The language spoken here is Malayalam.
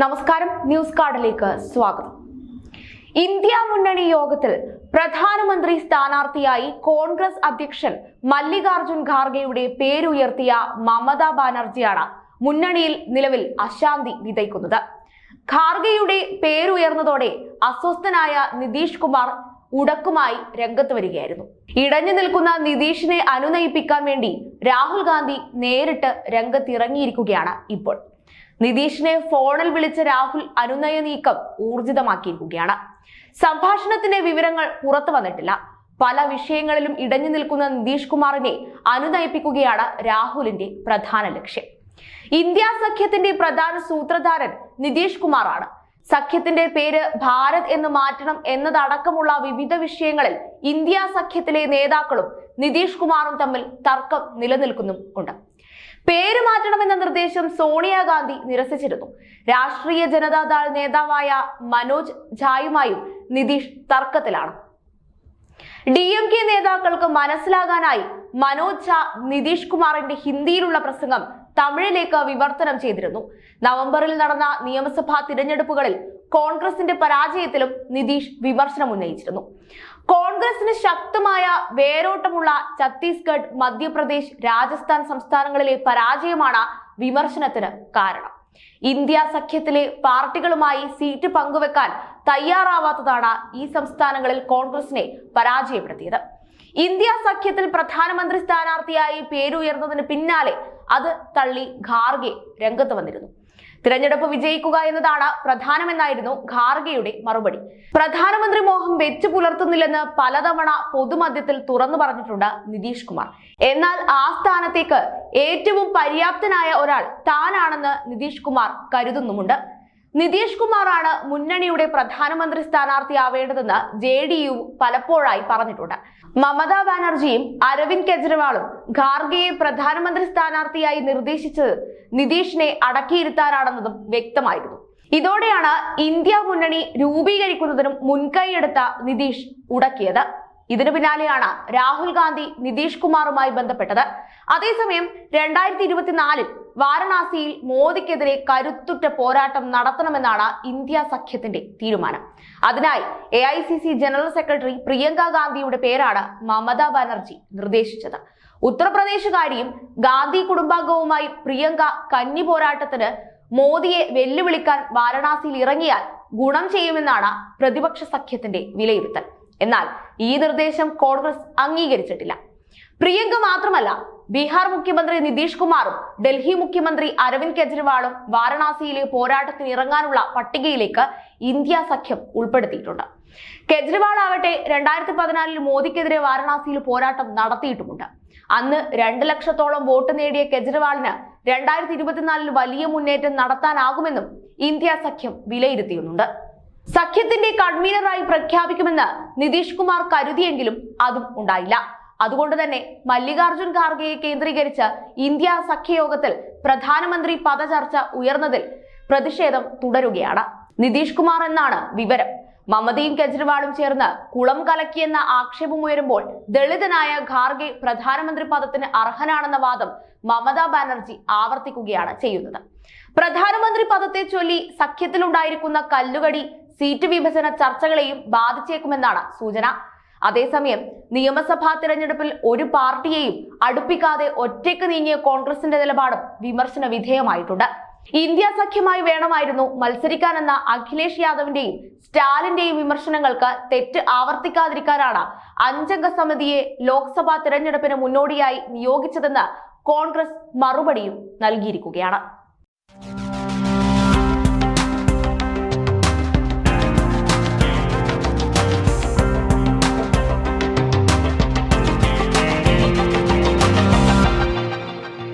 നമസ്കാരം. ന്യൂസ് കാർഡിലേക്ക് സ്വാഗതം. ഇന്ത്യ മുന്നണി യോഗത്തിൽ പ്രധാനമന്ത്രി സ്ഥാനാർത്ഥിയായി കോൺഗ്രസ് അധ്യക്ഷൻ മല്ലികാർജുൻ ഖാർഗെയുടെ പേരുയർത്തിയ മമതാ ബാനർജിയാണ് മുന്നണിയിൽ നിലവിൽ അശാന്തി വിതയ്ക്കുന്നത്. ഖാർഗെയുടെ പേരുയർന്നതോടെ അസ്വസ്ഥനായ നിതീഷ് കുമാർ ഉടക്കുമായി രംഗത്ത് വരികയായിരുന്നു. ഇടഞ്ഞു നിൽക്കുന്ന നിതീഷിനെ അനുനയിപ്പിക്കാൻ വേണ്ടി രാഹുൽ ഗാന്ധി നേരിട്ട് രംഗത്തിറങ്ങിയിരിക്കുകയാണ് ഇപ്പോൾ. നിതീഷിനെ ഫോണിൽ വിളിച്ച രാഹുൽ അനുനയ നീക്കം ഊർജിതമാക്കിയിരിക്കുകയാണ്. സംഭാഷണത്തിന്റെ വിവരങ്ങൾ പുറത്തു വന്നിട്ടില്ല. പല വിഷയങ്ങളിലും ഇടഞ്ഞു നിൽക്കുന്ന നിതീഷ് കുമാറിനെ അനുനയിപ്പിക്കുകയാണ് രാഹുലിന്റെ പ്രധാന ലക്ഷ്യം. ഇന്ത്യ സഖ്യത്തിന്റെ പ്രധാന സൂത്രധാരൻ നിതീഷ് കുമാറാണ്. സഖ്യത്തിന്റെ പേര് ഭാരത് എന്ന് മാറ്റണം എന്നതടക്കമുള്ള വിവിധ വിഷയങ്ങളിൽ ഇന്ത്യ സഖ്യത്തിലെ നേതാക്കളും നിതീഷ് കുമാറും തമ്മിൽ തർക്കം നിലനിൽക്കുന്നും ഉണ്ട് പേര് മാറ്റണമെന്ന നിർദ്ദേശം സോണിയാഗാന്ധി നിരസിച്ചിരുന്നു. രാഷ്ട്രീയ ജനതാദൾ നേതാവായ മനോജ് ഝായുമായും നിതീഷ് തർക്കത്തിലാണ്. ഡി എം കെ നേതാക്കൾക്ക് മനസ്സിലാകാനായി മനോജ് ഝാ നിതീഷ് കുമാറിന്റെ ഹിന്ദിയിലുള്ള പ്രസംഗം തമിഴിലേക്ക് വിവർത്തനം ചെയ്തിരുന്നു. നവംബറിൽ നടന്ന നിയമസഭാ തിരഞ്ഞെടുപ്പുകളിൽ കോൺഗ്രസിന്റെ പരാജയത്തിലും നിതീഷ് വിമർശനം ഉന്നയിച്ചിരുന്നു. കോൺഗ്രസിന് ശക്തമായ വേരോട്ടമുള്ള ഛത്തീസ്ഗഡ് മധ്യപ്രദേശ് രാജസ്ഥാൻ സംസ്ഥാനങ്ങളിലെ പരാജയമാണ് വിമർശനത്തിന് കാരണം. ഇന്ത്യ സഖ്യത്തിലെ പാർട്ടികളുമായി സീറ്റ് പങ്കുവെക്കാൻ തയ്യാറാവാത്തതാണ് ഈ സംസ്ഥാനങ്ങളിൽ കോൺഗ്രസിനെ പരാജയപ്പെടുത്തിയത്. ഇന്ത്യ സഖ്യത്തിൽ പ്രധാനമന്ത്രി സ്ഥാനാർത്ഥിയായി പേരുയർന്നതിന് പിന്നാലെ അത് തള്ളി ഖാർഗെ രംഗത്ത് വന്നിരുന്നു. തിരഞ്ഞെടുപ്പ് വിജയിക്കുക എന്നതാണ് പ്രധാനമെന്നായിരുന്നു ഖാർഗെയുടെ മറുപടി. പ്രധാനമന്ത്രി മോഹം വെച്ചു പുലർത്തുന്നില്ലെന്ന് പലതവണ പൊതുമധ്യത്തിൽ തുറന്നു പറഞ്ഞിട്ടുണ്ട് നിതീഷ് കുമാർ. എന്നാൽ ആ സ്ഥാനത്തേക്ക് ഏറ്റവും പര്യാപ്തനായ ഒരാൾ താനാണെന്ന് നിതീഷ് കുമാർ കരുതുന്നുമുണ്ട്. നിതീഷ് കുമാറാണ് മുന്നണിയുടെ പ്രധാനമന്ത്രി സ്ഥാനാർത്ഥിയാവേണ്ടതെന്ന് ജെ ഡി യു പലപ്പോഴായി പറഞ്ഞിട്ടുണ്ട്. മമതാ ബാനർജിയും അരവിന്ദ് കെജ്രിവാളും ഖാർഗെയെ പ്രധാനമന്ത്രി സ്ഥാനാർത്ഥിയായി നിർദ്ദേശിച്ചത് നിതീഷിനെ അടക്കിയിരുത്താനാണെന്നതും വ്യക്തമായിരുന്നു. ഇതോടെയാണ് ഇന്ത്യ മുന്നണി രൂപീകരിക്കുന്നതിനും മുൻകൈയെടുത്ത നിതീഷ് ഉടക്കിയത്. ഇതിനു പിന്നാലെയാണ് രാഹുൽ ഗാന്ധി നിതീഷ് കുമാറുമായി ബന്ധപ്പെട്ടത്. അതേസമയം രണ്ടായിരത്തി ഇരുപത്തിനാലിൽ വാരണാസിയിൽ മോദിക്കെതിരെ കരുത്തുറ്റ പോരാട്ടം നടത്തണമെന്നാണ് ഇന്ത്യ സഖ്യത്തിന്റെ തീരുമാനം. അതിനായി എ ജനറൽ സെക്രട്ടറി പ്രിയങ്ക ഗാന്ധിയുടെ പേരാണ് മമതാ ബാനർജി നിർദ്ദേശിച്ചത്. ഉത്തർപ്രദേശുകാരിയും ഗാന്ധി കുടുംബാംഗവുമായി പ്രിയങ്ക കന്നി പോരാട്ടത്തിന് മോദിയെ വെല്ലുവിളിക്കാൻ വാരണാസിയിൽ ഇറങ്ങിയാൽ ഗുണം ചെയ്യുമെന്നാണ് പ്രതിപക്ഷ സഖ്യത്തിന്റെ വിലയിരുത്തൽ. എന്നാൽ ഈ നിർദ്ദേശം കോൺഗ്രസ് അംഗീകരിച്ചിട്ടില്ല. പ്രിയങ്ക മാത്രമല്ല ബീഹാർ മുഖ്യമന്ത്രി നിതീഷ് കുമാറും ഡൽഹി മുഖ്യമന്ത്രി അരവിന്ദ് കെജ്രിവാളും വാരണാസിയിലെ പോരാട്ടത്തിന് ഇറങ്ങാനുള്ള പട്ടികയിലേക്ക് ഇന്ത്യ സഖ്യം ഉൾപ്പെടുത്തിയിട്ടുണ്ട്. കെജ്രിവാൾ ആവട്ടെ രണ്ടായിരത്തി പതിനാലിൽ മോദിക്കെതിരെ വാരണാസിയിൽ പോരാട്ടം നടത്തിയിട്ടുമുണ്ട്. അന്ന് രണ്ട് ലക്ഷത്തോളം വോട്ട് നേടിയ കെജ്രിവാളിന് രണ്ടായിരത്തി ഇരുപത്തിനാലിൽ വലിയ മുന്നേറ്റം നടത്താനാകുമെന്നും ഇന്ത്യ സഖ്യം വിലയിരുത്തിയുന്നുണ്ട്. സഖ്യത്തിന്റെ കൺവീനറായി പ്രഖ്യാപിക്കുമെന്ന് നിതീഷ് കുമാർ കരുതിയെങ്കിലും അതും ഉണ്ടായില്ല. അതുകൊണ്ട് തന്നെ മല്ലികാർജുൻ ഖാർഗെയെ കേന്ദ്രീകരിച്ച് ഇന്ത്യ സഖ്യയോഗത്തിൽ പ്രധാനമന്ത്രി പദചർച്ച ഉയർന്നതിൽ പ്രതിഷേധം തുടരുകയാണ്. നിതീഷ് കുമാർ എന്നാണ് വിവരം. മമതയും കെജ്രിവാളും ചേർന്ന് കുളം കലക്കിയെന്ന ആക്ഷേപമുയരുമ്പോൾ ദളിതനായ ഖാർഗെ പ്രധാനമന്ത്രി പദത്തിന് അർഹനാണെന്ന വാദം മമതാ ബാനർജി ആവർത്തിക്കുകയാണ് ചെയ്യുന്നത്. പ്രധാനമന്ത്രി പദത്തെ ചൊല്ലി സഖ്യത്തിലുണ്ടായിരിക്കുന്ന കല്ലുകടി സീറ്റ് വിഭജന ചർച്ചകളെയും ബാധിച്ചേക്കുമെന്നാണ് സൂചന. അതേസമയം നിയമസഭാ തിരഞ്ഞെടുപ്പിൽ ഒരു പാർട്ടിയെയും അടുപ്പിക്കാതെ ഒറ്റയ്ക്ക് നീങ്ങിയ കോൺഗ്രസിന്റെ നിലപാടും വിമർശന വിധേയമായിട്ടുണ്ട്. ഇന്ത്യ സഖ്യമായി വേണമായിരുന്നു മത്സരിക്കാനെന്ന അഖിലേഷ് യാദവിന്റെയും സ്റ്റാലിന്റെയും വിമർശനങ്ങൾക്ക് തെറ്റ് ആവർത്തിക്കാതിരിക്കാനാണ് അഞ്ചംഗ സമിതിയെ ലോക്സഭാ തിരഞ്ഞെടുപ്പിന് മുന്നോടിയായി നിയോഗിച്ചതെന്ന് കോൺഗ്രസ് മറുപടിയും നൽകിയിരിക്കുകയാണ്.